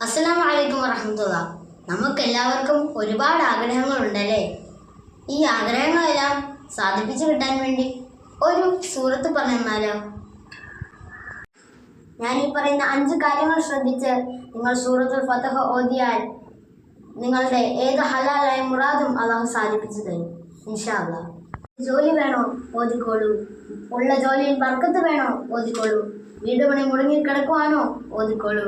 അസ്സലാമു വലൈക്കും വറഹമുല്ല നമുക്ക് എല്ലാവർക്കും ഒരുപാട് ആഗ്രഹങ്ങളുണ്ടല്ലേ? ഈ ആഗ്രഹങ്ങളെല്ലാം സാധിപ്പിച്ചു കിട്ടാൻ വേണ്ടി ഒരു സൂറത്ത് പറഞ്ഞാലോ ഞാൻ ഈ പറയുന്ന അഞ്ച് കാര്യങ്ങൾ ശ്രദ്ധിച്ച് നിങ്ങൾ സൂറത്തുൽ ഫതഹ ഓതിയാൽ നിങ്ങളുടെ ഏത് ഹലാലായ മുറാദും അള്ളാഹു സാധിപ്പിച്ചു തരും ഇൻഷാല്ല ജോലി വേണോ? ഓതിക്കോളൂ. ഉള്ള ജോലിയിൽ ബർക്കത്ത് വേണോ? ഓതിക്കോളൂ. വീട് പണി മുടങ്ങി കിടക്കുവാനോ ഓതിക്കോളൂ.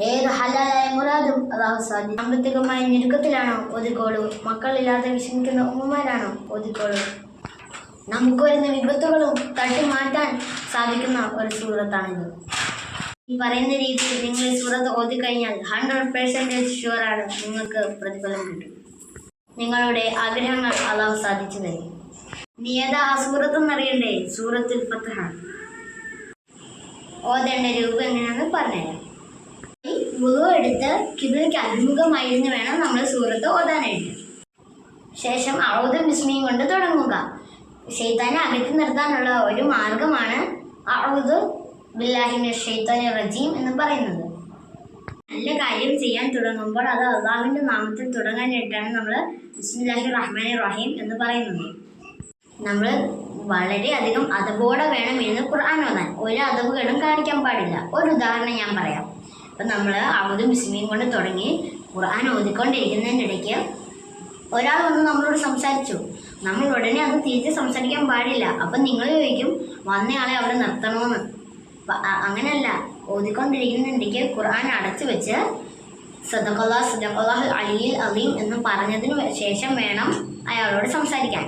ഏത് ഹലാലായ മുറാദും അള്ളാഹു സാധി സാമ്പത്തികമായ ഞെരുക്കത്തിലാണോ? ഒതുക്കോളൂ. മക്കളില്ലാതെ വിഷമിക്കുന്ന ഉമ്മമാരാണോ? ഒതുക്കോളൂ. നമുക്ക് വരുന്ന വിപത്തുകളും തട്ടി മാറ്റാൻ സാധിക്കുന്ന ഒരു സൂറത്താണിത്. ഈ പറയുന്ന രീതിയിൽ നിങ്ങൾ ഈ സൂറത്ത് ഓതിക്കഴിഞ്ഞാൽ ഹൺഡ്രഡ് പെർസെന്റേജ് ഷുവറാണ് നിങ്ങൾക്ക് പ്രതിഫലം കിട്ടും. നിങ്ങളുടെ ആഗ്രഹങ്ങൾ അള്ളാഹു സാധിച്ചു തരും. നീ ഏതാ ആ സൂറത്ത് എന്നറിയണ്ടേ സൂറത്തുൽ ഫത്തഹ ഓതേണ്ട രൂപം എങ്ങനെയാണെന്ന് പറഞ്ഞുതരാം. വുളു എടുത്ത് കിബിലയ്ക്ക് അഭിമുഖമായിരുന്നു വേണം നമ്മൾ സൂറത്ത് ഓതാനായിട്ട്. ശേഷം ഔദും ബിസ്മിയും കൊണ്ട് തുടങ്ങുക. ഷെയ്ത്താനെ അകറ്റി നിർത്താനുള്ള ഒരു മാർഗമാണ് ഔദു ബില്ലാഹിന്റെ ഷെയ്ത്താനെ റജീം എന്ന് പറയുന്നത്. നല്ല കാര്യം ചെയ്യാൻ തുടങ്ങുമ്പോൾ അത് അള്ളാഹുവിന്റെ നാമത്തിൽ തുടങ്ങാനായിട്ടാണ് നമ്മൾ ബിസ്മില്ലാഹി റഹ്മാൻ റഹീം എന്ന് പറയുന്നത്. നമ്മൾ വളരെയധികം അതബോടെ വേണം ഇന്ന് ഖുർആൻ ഓതാൻ. ഒരു അതവുകളും കാണിക്കാൻ പാടില്ല. ഒരു ഉദാഹരണം ഞാൻ പറയാം. അപ്പം നമ്മൾ അവതും ബിസ്മിയും കൊണ്ട് തുടങ്ങി ഖുർആൻ ഓതിക്കൊണ്ടിരിക്കുന്നതിന്റെ ഇടയ്ക്ക് ഒരാൾ വന്ന് നമ്മളോട് സംസാരിച്ചു. നമ്മൾ ഉടനെ അത് തിരിച്ച് സംസാരിക്കാൻ പാടില്ല. അപ്പം നിങ്ങൾ ചോദിക്കും വന്നയാളെ അവിടെ നിർത്തണമെന്ന് അങ്ങനെയല്ല ഓതിക്കൊണ്ടിരിക്കുന്നുണ്ടെങ്കിൽ ഖുർആൻ അടച്ചു വെച്ച് സദഖല്ലാ സദഖല്ലാഹുൽ അലിയിൽ അലീം എന്ന് പറഞ്ഞതിന് ശേഷം വേണം അയാളോട് സംസാരിക്കാൻ.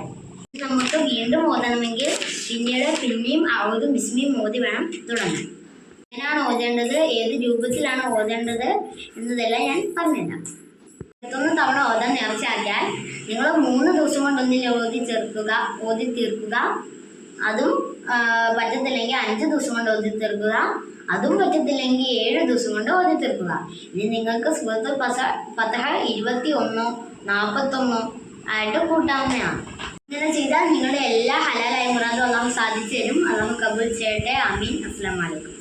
നമുക്ക് വീണ്ടും ഓതണമെങ്കിൽ പിന്നീട് പിന്നെയും അവതും ബിസ്മിയും മോദി വേണം തുടങ്ങാൻ. എങ്ങനെയാണ് ഓതേണ്ടത് ഏത് രൂപത്തിലാണ് ഓതേണ്ടത് എന്നതെല്ലാം ഞാൻ പറഞ്ഞുതരാം. ഇരുപത്തൊന്ന് തവണ ഓതാൻ നേർച്ചയാക്കിയാൽ നിങ്ങൾ മൂന്ന് ദിവസം കൊണ്ടൊന്നിൽ ഓതി ചേർക്കുക ഓതി തീർക്കുക. അതും പറ്റത്തില്ലെങ്കിൽ അഞ്ച് ദിവസം കൊണ്ട് ഓതി തീർക്കുക. അതും പറ്റത്തില്ലെങ്കിൽ ഏഴ് ദിവസം കൊണ്ട് ഓതി തീർക്കുക. ഇനി നിങ്ങൾക്ക് സുഹൃത്തു പസ പത്തഹ ഇരുപത്തി ഒന്നോ നാൽപ്പത്തൊന്നോ ആയിട്ട് കൂട്ടാവുന്നതാണ്. ഇങ്ങനെ ചെയ്താൽ നിങ്ങളുടെ എല്ലാ ഹലാലായ മുറാദും അള്ളാഹു സാധിച്ചു തരും. അള്ളാഹു കബൂൽ ചെയ്യട്ടെ. അമീൻ അസ്ലാം അലൈക്കും.